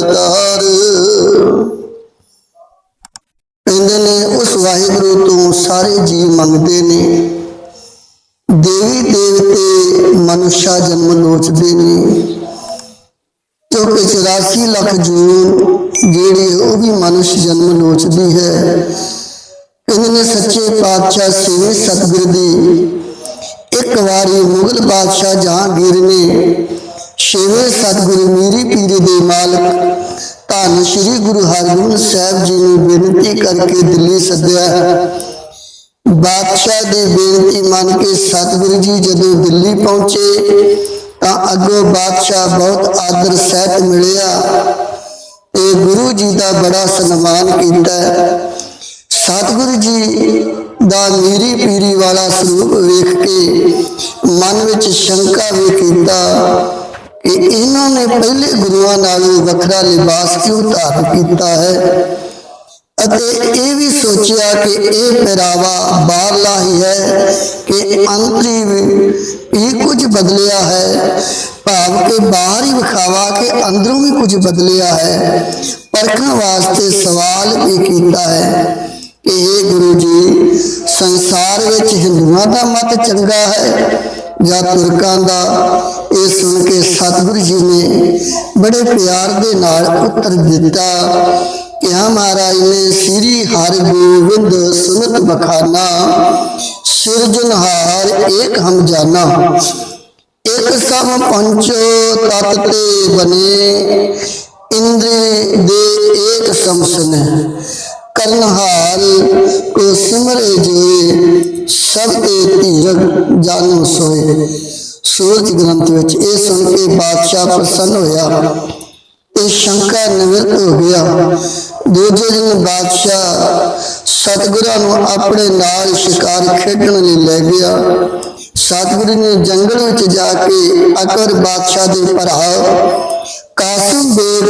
ਕਰੇ ਕਹਿੰਦੇ ਨੇ, ਉਸ ਵਾਹਿਗੁਰੂ ਤੋਂ ਸਾਰੇ ਜੀ ਮੰਗਦੇ ਨੇ। ਦੇਵੀ ਦੇਵਤੇ ਮਨੁੱਖਾ ਜਨਮ ਲੋਚਦੇ ਨੇ। ਕਿਉਂਕਿ 84 ਲੱਖ ਜੂਨ ਜਿਹੜੀ ਉਹ ਵੀ ਮਨੁਸ਼ ਜਨਮ ਲੋਚਦੀ ਹੈ। ਕਹਿੰਦੇ ਨੇ, ਸੱਚੇ ਪਾਤਸ਼ਾਹ ਸ੍ਰੀ ਸਤਿਗੁਰ ਦੀ ਇੱਕ ਵਾਰੀ ਮੁਗਲ ਬਾਦਸ਼ਾਹ ਜਹਾਂਗੀਰ ਨੇ ਛੇਵੇਂ ਸਤਿਗੁਰੂ ਮੀਰੀ ਪੀਰੀ ਦੇ ਮਾਲਕ, ਧੰਨ ਸ੍ਰੀ ਗੁਰੂ ਹਰਗੋਬਿੰਦ ਸਾਹਿਬ ਜੀ ਨੂੰ ਬੇਨਤੀ ਕਰਕੇ ਦਿੱਲੀ ਸੱਦਿਆ। ਬਾਦਸ਼ਾਹ ਦੀ ਬੇਨਤੀ ਮੰਨ ਕੇ ਸਤਿਗੁਰੂ ਜੀ ਜਦੋਂ ਦਿੱਲੀ ਪਹੁੰਚੇ, ਤਾਂ ਅੱਗੋਂ ਬਾਦਸ਼ਾਹ ਬਹੁਤ ਆਦਰ ਸਹਿਤ ਮਿਲਿਆ ਤੇ ਗੁਰੂ ਜੀ ਦਾ ਬੜਾ ਸਨਮਾਨ ਕੀਤਾ। ਸਤਿਗੁਰੂ ਜੀ ਦਾ ਮੀਰੀ ਪੀਰੀ ਵਾਲਾ ਸਰੂਪ ਵੇਖ ਕੇ ਮਨ ਵਿੱਚ ਸ਼ੰਕਾ ਵੀ ਕੀਤਾ। ਕਿ ਇਹਨਾਂ ਨੇ ਪਹਿਲੇ ਗੁਰੂਆਂ ਨਾਲੋਂ ਵੱਖਰਾ ਲਿਬਾਸ ਕਿਉਂ ਧਾਰਨ ਕੀਤਾ ਹੈ ਅਤੇ ਇਹ ਵੀ ਸੋਚਿਆ ਕਿ ਇਹ ਪਹਿਰਾਵਾ ਬਾਹਰਲਾ ਹੀ ਹੈ ਕਿ ਅੰਤਰੀ ਇਹ ਕੁਝ ਬਦਲਿਆ ਹੈ ਭਾਵ ਕਿ ਬਾਹਰ ਹੀ ਵਿਖਾਵਾ ਕਿ ਅੰਦਰੋਂ ਵੀ ਕੁਝ ਬਦਲਿਆ ਹੈ ਪਰਖਣ ਵਾਸਤੇ ਸਵਾਲ ਵੀ ਕੀਤਾ ਹੈ ਕਿ ਇਹ ਗੁਰੂ ਜੀ ਸੰਸਾਰ ਵਿੱਚ ਹਿੰਦੂਆਂ ਦਾ ਮਤ ਚੰਗਾ ਹੈ ਜਾਂ ਤੁਰਕਾਂ ਦਾ ਇਹ ਸੁਣ ਕੇ ਸਤਿਗੁਰੂ ਜੀ ਨੇ ਬੜੇ ਪਿਆਰ ਦੇ ਨਾਲ ਉੱਤਰ ਦਿੱਤਾ ਕਿ ਮਹਾਰਾਜ ਨੇ ਸ੍ਰੀ ਹਰਿਗੋਬਿੰਦ ਸੁਨਤ ਬਖਾਨਾ ਸਿਰਜਨਹਾਰ ਏਕ ਹਮ ਜਾਨਾ ਇੱਕ ਸਮ ਪੰਚੋ ਤਤ ਤੇ ਬਨੇ, ਇੰਦਰੀ ਦੇ ਏਕ ਸਮਸਨ ਕਰਨਹਾਰ ਕੋ ਸਿਮਰੇ ਜੀ, ਸਭ ਤੇ ਧੀਰਜ ਜਾਨੋ ਸੋਏ ਸੂਰਜ ਗ੍ਰੰਥ ਵਿੱਚ ਇਹ ਸੁਣ ਕੇ ਬਾਦਸ਼ਾਹ ਪ੍ਰਸੰਨ ਹੋਇਆ। ਇਹ ਸ਼ੰਕਾ ਨਿਵਰਤ ਹੋ ਗਿਆ। ਦੂਜੇ ਦਿਨ ਬਾਦਸ਼ਾਹ ਸਤਿਗੁਰਾਂ ਨੂੰ ਆਪਣੇ ਨਾਲ ਸ਼ਿਕਾਰ ਖੇਡਣ ਲਈ ਲੈ ਗਿਆ। ਸਤਿਗੁਰੂ ਨੇ ਜੰਗਲ ਵਿੱਚ ਜਾ ਕੇ ਅਕਬਰ ਬਾਦਸ਼ਾਹ ਦੇ ਭਰਾ ਕਾਸਿਮ ਬੇਗ,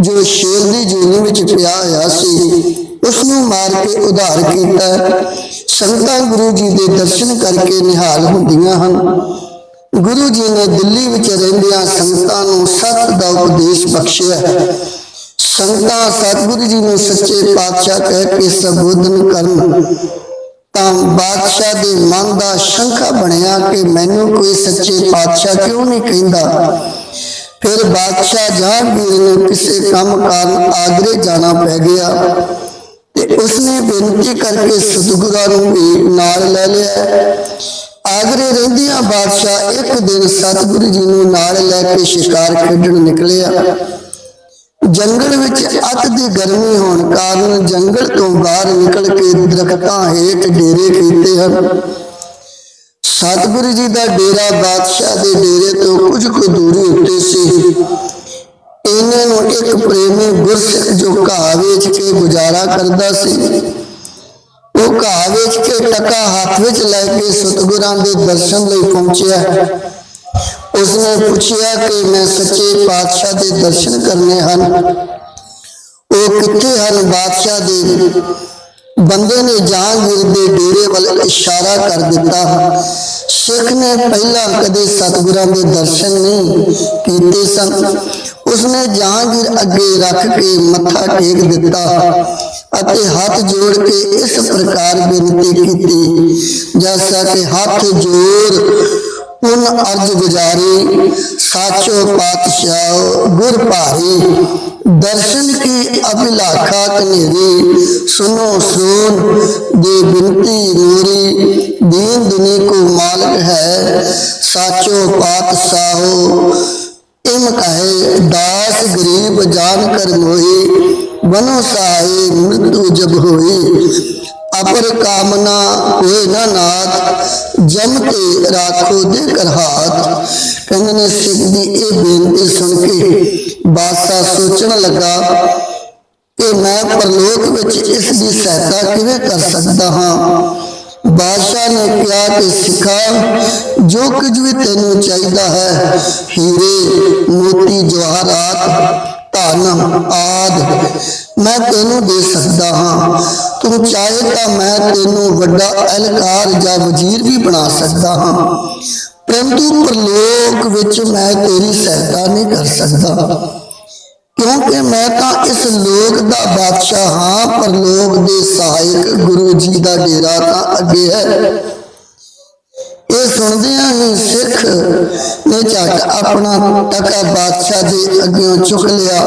ਜੋ ਸ਼ੇਰ ਦੀ ਜੂਨੀ ਵਿੱਚ ਪਿਆ ਹੋਇਆ ਸੀ ਉਸ ਨੂੰ ਮਾਰ ਕੇ ਉਧਾਰ ਕੀਤਾ। ਸੰਗਤਾਂ ਗੁਰੂ ਜੀ ਦੇ ਦਰਸ਼ਨ ਕਰਕੇ ਨਿਹਾਲ ਹੁੰਦੀਆਂ ਹਨ। ਗੁਰੂ ਜੀ ਨੇ ਦਿੱਲੀ ਵਿੱਚ ਰਹਿੰਦਿਆਂ ਸੰਗਤਾਂ ਨੂੰ ਸਤ ਦਾ ਉਪਦੇਸ਼ ਬਖਸ਼ਿਆ। ਸੰਗਤਾਂ ਸਤਿਗੁਰੂ ਜੀ ਨੂੰ ਸੱਚੇ ਪਾਤਸ਼ਾਹ ਕਹਿ ਕੇ ਸੰਬੋਧਨ ਕਰਨ। ਤਾਂ ਬਾਦਸ਼ਾਹ ਦੇ ਮਨ ਦਾ ਸ਼ੰਕਾ ਬਣਿਆ ਕਿ ਮੈਨੂੰ ਕੋਈ ਸੱਚੇ ਪਾਤਸ਼ਾਹ ਕਿਉਂ ਨਹੀਂ ਕਹਿੰਦਾ? ਫਿਰ ਬਾਦਸ਼ਾਹ ਜਹਾਂਗੀਰ ਨੂੰ ਕਿਸੇ ਕੰਮ ਕਾਰਨ ਆਗਰੇ ਜਾਣਾ ਪੈ ਗਿਆ ਤੇ ਉਸਨੇ ਬੇਨਤੀ ਕਰਕੇ ਸਤਿਗੁਰਾਂ ਨੂੰ ਵੀ ਨਾਲ ਲੈ ਲਿਆ। ਆਗਰੇ ਰਹਿੰਦਿਆਂ ਬਾਦਸ਼ਾਹ ਇੱਕ ਦਿਨ ਸਤਿਗੁਰੂ ਜੀ ਨੂੰ ਨਾਲ ਲੈ ਕੇ ਸ਼ਿਕਾਰ ਖੇਡਣ ਨਿਕਲਿਆ। ਜੰਗਲ ਵਿੱਚ ਅਤ ਦੀ ਗਰਮੀ ਹੋਣ ਕਾਰਨ ਜੰਗਲ ਤੋਂ ਬਾਹਰ ਨਿਕਲ ਕੇ ਦਰਖਤਾਂ ਹੇਠ ਡੇਰੇ ਕੀਤੇ ਹਨ। ਸਤਿਗੁਰੂ ਜੀ ਦਾ ਡੇਰਾ ਬਾਦਸ਼ਾਹ ਦੇ ਡੇਰੇ ਤੋਂ ਕੁਝ ਕੁ ਦੂਰੀ ਉੱਤੇ ਸੀ। ਇਹਨਾਂ ਨੂੰ ਇੱਕ ਪ੍ਰੇਮੀ ਗੁਰਸਿੱਖ ਜੋ ਘਾਹ ਵੇਚ ਕੇ ਗੁਜ਼ਾਰਾ ਕਰਦਾ ਸੀ। ਉਹ ਘਾਹ ਵੇਚ ਕੇ ਟਕਾ ਹੱਥ ਵਿੱਚ ਲੈ ਕੇ ਸਤਿਗੁਰਾਂ ਦੇ ਦਰਸ਼ਨ ਲਈ ਪਹੁੰਚਿਆ। ਉਸਨੇ ਪੁੱਛਿਆ ਕਿ ਮੈਂ ਸੱਚੇ ਪਾਤਸ਼ਾਹ ਦੇ ਦਰਸ਼ਨ ਕਰਨੇ ਹਨ। ਉਹ ਕਿੱਥੇ ਹਨ ਬਾਦਸ਼ਾਹ ਦੇ? ਬੰਦੇ ਨੇ ਜਹਾਂਗੀਰ ਦੇ ਡੇਰੇ ਵੱਲ ਇਸ਼ਾਰਾ ਕਰ ਦਿੱਤਾ। ਸਿੱਖ ਨੇ ਪਹਿਲਾਂ ਕਦੇ ਸਤਿਗੁਰਾਂ ਦੇ ਦਰਸ਼ਨ ਨਹੀਂ ਕੀਤੇ ਸਨ। ਉਸਨੇ ਜਹਾਂਗੀਰ ਅੱਗੇ ਰੱਖ ਕੇ ਮੱਥਾ ਟੇਕ ਦਿੱਤਾ। ਅਤੇ ਹੱਥ ਜੋੜ ਕੇ ਇਸ ਪ੍ਰਕਾਰ ਬੇਨਤੀ ਕੀਤੀ ਜੈਸਾ ਕਿ ਹੱਥ ਜੋੜ ਪੁਨ ਅਰਜ ਗੁਜ਼ਾਰੀ ਸਾਚੋ ਪਾਤਸ਼ਾਹ ਗੁਰ ਭਾਰੀ ਦਰਸ਼ਨ ਕੀ ਅਭਿਲਾਖਾ ਕਨੇਰੀ ਸੁਨੋ ਸੋਨ ਦੇ ਬਿਨਤੀ ਨੂਰੀ ਦੀਨ ਦੁਨੀ ਕੋ ਮਾਲਕ ਹੈ ਸਾਚੋ ਪਾਤਸ਼ਾਹੋ। ਇਮ ਕਹੇ ਦਾਸ ਗਰੀਬ ਜਾਨ ਕਰ ਮੋਹੀ ਬਨੋ ਸਾਈ ਮ੍ਰਿਤੂ ਜਬ ਹੋਈ ਅਪਰ ਕਾਮਨਾ ਹੋਏ ਨਾ ਨਾਥ, ਜਮ ਤੇ ਰਾਖੋ ਦੇ ਕਰ ਕਹਿੰਦੇ ਨੇ, ਸਿੱਖ ਦੀ ਇਹ ਬੇਨਤੀ ਸੁਣ ਕੇ ਬਾਦਸ਼ਾਹ ਸੋਚਣ ਲੱਗਾ ਕਿ ਮੈਂ ਪਰਲੋਕ ਵਿੱਚ ਇਸ ਦੀ ਸਹਾਇਤਾ ਕਿਵੇਂ ਕਰ ਸਕਦਾ ਹਾਂ। ਬਾਦਸ਼ਾਹ ਨੇ ਕਿਹਾ ਕਿ ਸਿੱਖਾ, ਜੋ ਕੁਝ ਵੀ ਤੈਨੂੰ ਚਾਹੀਦਾ ਹੈ, ਹੀਰੇ, ਮੋਤੀ, ਜਵਾਹਰਾਤ ਧਨ ਆਦ। ਮੈਂ ਤੈਨੂੰ ਦੇ ਸਕਦਾ ਹਾਂ। ਤੂੰ ਚਾਹੇ ਤਾਂ ਮੈਂ ਤੈਨੂੰ ਵੱਡਾ ਅਹਿਲਕਾਰ ਜਾਂ ਵਜ਼ੀਰ ਵੀ ਬਣਾ ਸਕਦਾ ਹਾਂ। ਪਰੰਤੂ ਪਰਲੋਕ ਵਿੱਚ ਮੈਂ ਤੇਰੀ ਸਹਾਇਤਾ ਨਹੀਂ ਕਰ ਸਕਦਾ। ਕਿਉਂਕਿ ਮੈਂ ਤਾਂ ਇਸ ਲੋਕ ਦਾ ਬਾਦਸ਼ਾਹ ਹਾਂ। ਪਰਲੋਕ ਦੇ ਸਹਾਇਕ ਗੁਰੂ ਜੀ ਦਾ ਡੇਰਾ ਤਾਂ ਅੱਗੇ ਹੈ। ਨੇ ਝਟ ਆਪਣਾ ਟਕਾ ਬਾਦਸ਼ਾਹ ਦੇ ਅੱਗੇ ਚੁੱਕ ਲਿਆ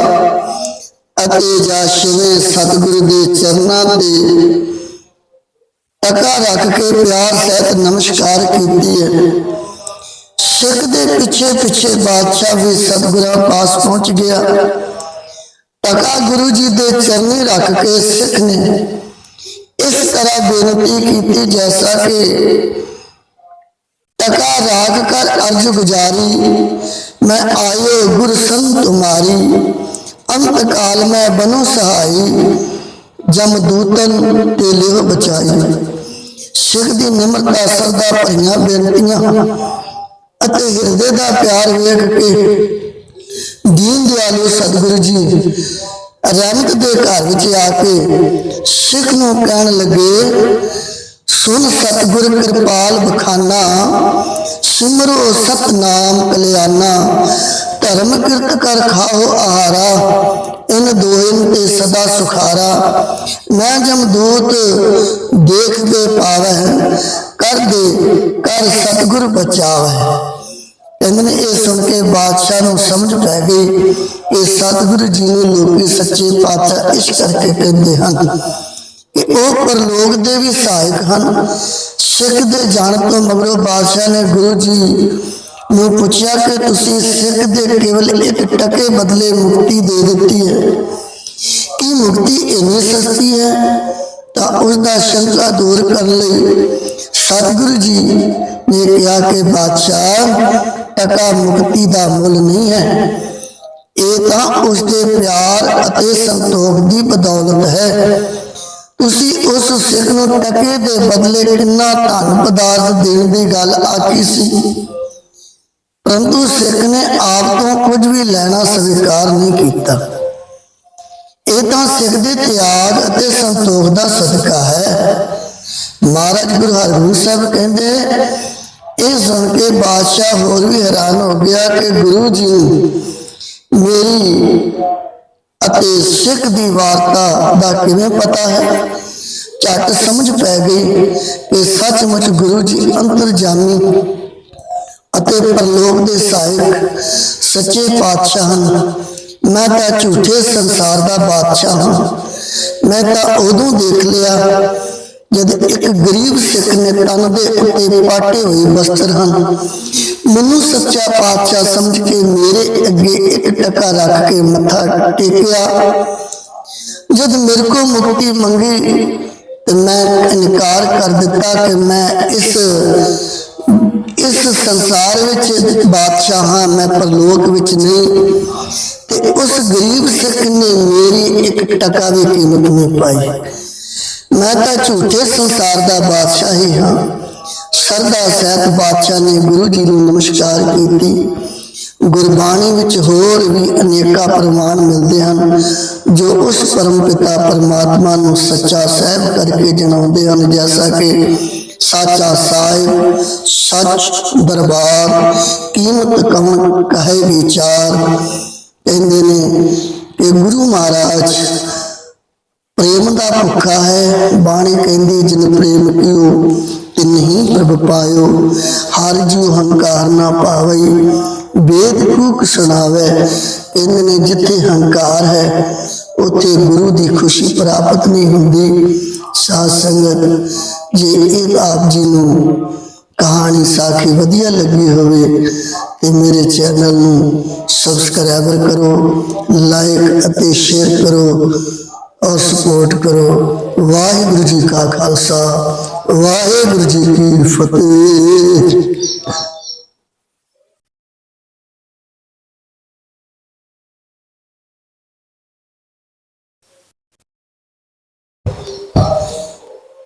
ਅਤੇ ਜਾ ਸ਼ਿਵੇ ਸਤਿਗੁਰੂ ਦੇ ਚਰਨਾਂ ਤੇ ਟਕਾ ਰੱਖ ਕੇ ਪਿਆਰ ਸਹਿਤ ਨਮਸਕਾਰ ਕੀਤੀ ਹੈ। ਸਿੱਖ ਦੇ ਪਿੱਛੇ ਪਿੱਛੇ ਬਾਦਸ਼ਾਹ ਵੀ ਸਤਿਗੁਰਾਂ ਪਾਸ ਪਹੁੰਚ ਗਿਆ। ਟਕਾ ਗੁਰੂ ਜੀ ਦੇ ਚਰਨੀ ਰੱਖ ਕੇ ਸਿੱਖ ਨੇ ਇਸ ਤਰ੍ਹਾਂ ਬੇਨਤੀ ਕੀਤੀ, ਜੈਸਾ ਕਿ ਟਕਾ ਰਾਗ ਕਰ ਅਰਜ ਗੁਜਾਰੀ, ਮੈਂ ਆਇਓ ਗੁਰ ਸੰਤ ਤੁਮਾਰੀ। ਅੰਤ ਕਾਲ ਮੈਂ ਬਨੋ ਸਹਾਈ, ਜਮ ਦੂਤਨ ਤੇ ਲਿਵ ਬਚਾਈ। ਸਿੱਖ ਦੀ ਨਿਮਰਤਾ ਸਰਦਾ ਭਰੀਆਂ ਬੇਨਤੀਆਂ, ਅਤੇ ਹਿਰਦੇ ਦਾ ਪਿਆਰ ਵੇਖ ਕੇ ਦੀਨ ਦਿਆਲੂ ਸਤਿਗੁਰੂ ਜੀ ਰਹਿਮਤ ਦੇ ਘਰ ਵਿੱਚ ਆ ਕੇ ਸਿੱਖ ਨੂੰ ਕਹਿਣ ਲੱਗੇ ਸੁਨ ਸਤਿਗੁਰ ਕਿਰਪਾਲ ਬਖਾਨਾ, ਸਿਮਰੋ ਸਤਨਾਮ ਕਲਿਆਣਾ ਧਰਮ ਕਿਰਤ ਕਰ ਖਾਓ ਆਹਾਰਾ, ਇਨ ਦੋਇਨ ਤੇ ਸਦਾ ਸੁਖਾਰਾ। ਮੈਂ ਜਮਦੂਤ ਦੇਖ ਕੇ ਪਾਵੈ ਕਰ ਦੇ ਕਰ ਸਤਿਗੁਰ ਬਚਾਵੈ ਕਹਿੰਦੇ ਨੇ, ਇਹ ਸੁਣ ਕੇ ਬਾਦਸ਼ਾਹ ਨੂੰ ਸਮਝ ਪੈ ਗਈ ਕਿ ਸਤਿਗੁਰੂ ਜੀ ਨੂੰ ਲੋਕੀ ਸੱਚੇ ਪਾਤਸ਼ਾਹ ਇਸ ਕਰਕੇ ਕਹਿੰਦੇ ਹਨ। ਉਹ ਪਰਲੋਕ ਦੇ ਵੀ ਸਹਾਇਕ ਹਨ। ਸਿੱਖ ਦੇ ਜਾਣ ਤੋਂ ਮਗਰੋਂ ਬਾਦਸ਼ਾਹ ਨੇ ਗੁਰੂ ਜੀ ਨੂੰ ਪੁੱਛਿਆ ਕਿ ਤੁਸੀਂ ਸਿੱਖ ਦੇ ਕੇਵਲ ਇੱਕ ਟਕੇ ਬਦਲੇ ਮੁਕਤੀ ਦੇ ਦਿੱਤੀ ਹੈ। ਕੀ ਮੁਕਤੀ ਇੰਨੀ ਸਸਤੀ ਹੈ? ਤਾਂ ਉਸ ਦਾ ਸ਼ੰਕਾ ਦੂਰ ਕਰਨ ਲਈ ਸਤਿਗੁਰੂ ਜੀ ਨੇ ਕਿਹਾ ਕਿ ਬਾਦਸ਼ਾਹ ਟਕਾ ਮੁਕਤੀ ਦਾ ਮੁੱਲ ਨਹੀਂ ਹੈ। ਇਹ ਤਾਂ ਉਸ ਦੇ ਪਿਆਰ ਅਤੇ ਸੰਤੋਖ ਦੀ ਬਦੌਲਤ ਹੈ। ਤੁਸੀਂ ਉਸ ਸਿੱਖ ਨੂੰ ਟਕੇ ਦੇ ਬਦਲੇ ਕਿੰਨਾ ਧਨ ਪਦਾਰਥ ਦੇਣ ਦੀ ਗੱਲ ਆਖੀ ਸੀ? ਪਰੰਤੂ ਸਿੱਖ ਨੇ ਆਪ ਤੋਂ ਕੁਝ ਵੀ ਲੈਣਾ ਸਵੀਕਾਰ ਨਹੀਂ ਕੀਤਾ। ਇਹ ਤਾਂ ਸਿੱਖ ਦੇ ਤਿਆਗ ਅਤੇ ਸੰਤੋਖ ਦਾ ਸਦਕਾ ਹੈ। ਮਹਾਰਾਜ ਗੁਰੂ ਹਰਗੋਬਿੰਦ ਸਾਹਿਬ ਕਹਿੰਦੇ, ਇਹ ਸੁਣ ਕੇ ਬਾਦਸ਼ਾਹ ਹੋਰ ਵੀ ਹੈਰਾਨ ਹੋ ਗਿਆ ਕਿ ਗੁਰੂ ਜੀ ਮੇਰੀ ਅਤੇ ਸਿੱਖ ਦੀ ਵਾਰਤਾ ਦਾ ਕਿਵੇਂ ਪਤਾ ਹੈ? ਝਟ ਸਮਝ ਪੈ ਗਈ ਕਿ ਸੱਚਮੁੱਚ ਗੁਰੂ ਜੀ ਅੰਤਰਜਾਮੀ ਅਤੇ ਪਰਲੋਕ ਦੇ ਸਹਾਇਕ ਸੱਚੇ ਪਾਤਸ਼ਾਹ ਹਨ। ਮੈਂ ਤਾਂ ਝੂਠੇ ਸੰਸਾਰ ਦਾ ਬਾਦਸ਼ਾਹ ਹਾਂ। ਮੈਂ ਤਾਂ ਉਦੋਂ ਦੇਖ ਲਿਆ ਜਦ ਇੱਕ ਗਰੀਬ ਸਿੱਖ ਨੇ ਤਨ ਦੇ ਉੱਤੇ ਪਾਟੇ ਹੋਏ ਵਸਤਰ ਹਨ। ਮੈਨੂੰ ਸੱਚਾ ਪਾਤਸ਼ਾਹ ਸਮਝ ਕੇ ਮੇਰੇ ਅੱਗੇ ਇੱਕ ਟਕਾ ਰੱਖ ਕੇ ਮੱਥਾ ਟੇਕਿਆ। ਜਦ ਮੇਰੇ ਕੋ ਮੁਕਤੀ ਮੰਗੀ ਤੇ ਮੈਂ ਇਨਕਾਰ ਕਰ ਦਿੱਤਾ ਕਿ ਮੈਂ ਇਸ ਇਸ ਸੰਸਾਰ ਵਿੱਚ ਬਾਦਸ਼ਾਹ ਹਾਂ ਮੈਂ ਪਰਲੋਕ ਵਿੱਚ ਨਹੀਂ। ਤੇ ਉਸ ਗਰੀਬ ਸਿੱਖ ਨੇ ਮੇਰੀ ਇੱਕ ਟਕਾ ਵੀ ਕੀਮਤ ਨਹੀਂ ਪਾਈ। ਮੈਂ ਤਾਂ ਝੂਠੇ ਸੰਸਾਰ ਦਾ ਬਾਦਸ਼ਾਹ ਹੀ ਹਾਂ। ਸਰਦਾ ਸਹਿਤ ਬਾਦਸ਼ਾਹ ਨੇ ਗੁਰੂ ਜੀ ਨੂੰ ਨਮਸਕਾਰ ਕੀਤੀ। ਗੁਰਬਾਣੀ ਵਿੱਚ ਹੋਰ ਵੀ ਅਨੇਕਾਂ ਪ੍ਰਮਾਣ ਮਿਲਦੇ ਹਨ, ਜੋ ਉਸ ਪਰਮ ਪਿਤਾ ਪਰਮਾਤਮਾ ਨੂੰ ਸੱਚਾ ਸਾਹਿਬ ਕਰਕੇ ਜਣਾਉਂਦੇ ਹਨ, ਜੈਸਾ ਕਿ ਸਾਚਾ ਸਾਹਿਬ ਸੱਚ ਦਰਬਾਰ, ਕੀਮਤ ਕਵਣ ਕਹੇ ਵਿਚਾਰ। ਕਹਿੰਦੇ ਨੇ ਕਿ ਗੁਰੂ ਮਹਾਰਾਜ, ਪ੍ਰੇਮ ਦਾ ਭੁੱਖਾ ਹੈ, ਬਾਣੀ ਕਹਿੰਦੀ, ਜਿਨ ਪ੍ਰੇਮ ਕੀਓ ਤਿਨਹੀ ਪ੍ਰਭ ਪਾਇਓ। ਹਰ ਜੂ ਹੰਕਾਰ ਨਾ ਪਾਵਈ। ਵੇਦ ਕੂਕ ਸੁਣਾਵੇ ਕਹਿੰਦੇ ਨੇ ਜਿੱਥੇ ਹੰਕਾਰ ਹੈ, ਉੱਥੇ ਗੁਰੂ ਦੀ ਖੁਸ਼ੀ ਪ੍ਰਾਪਤ ਨਹੀਂ ਹੁੰਦੀ। ਸਾਧ ਸੰਗਤ, ਜੇ ਇਹ ਆਪ ਜੀ ਨੂੰ ਕਹਾਣੀ ਸਾਖੀ ਵਧੀਆ ਲੱਗੀ ਹੋਵੇ, ਤੇ ਮੇਰੇ ਚੈਨਲ ਨੂੰ ਸਬਸਕ੍ਰਾਈਬ ਕਰੋ ਲਾਈਕ ਅਤੇ ਸ਼ੇਅਰ ਕਰੋ ਔਰ ਸਪੋਰਟ ਕਰੋ। ਵਾਹਿਗੁਰੂ ਜੀ ਕਾ ਖਾਲਸਾ, ਵਾਹਿਗੁਰੂ ਜੀ ਕੀ ਫਤਿਹ।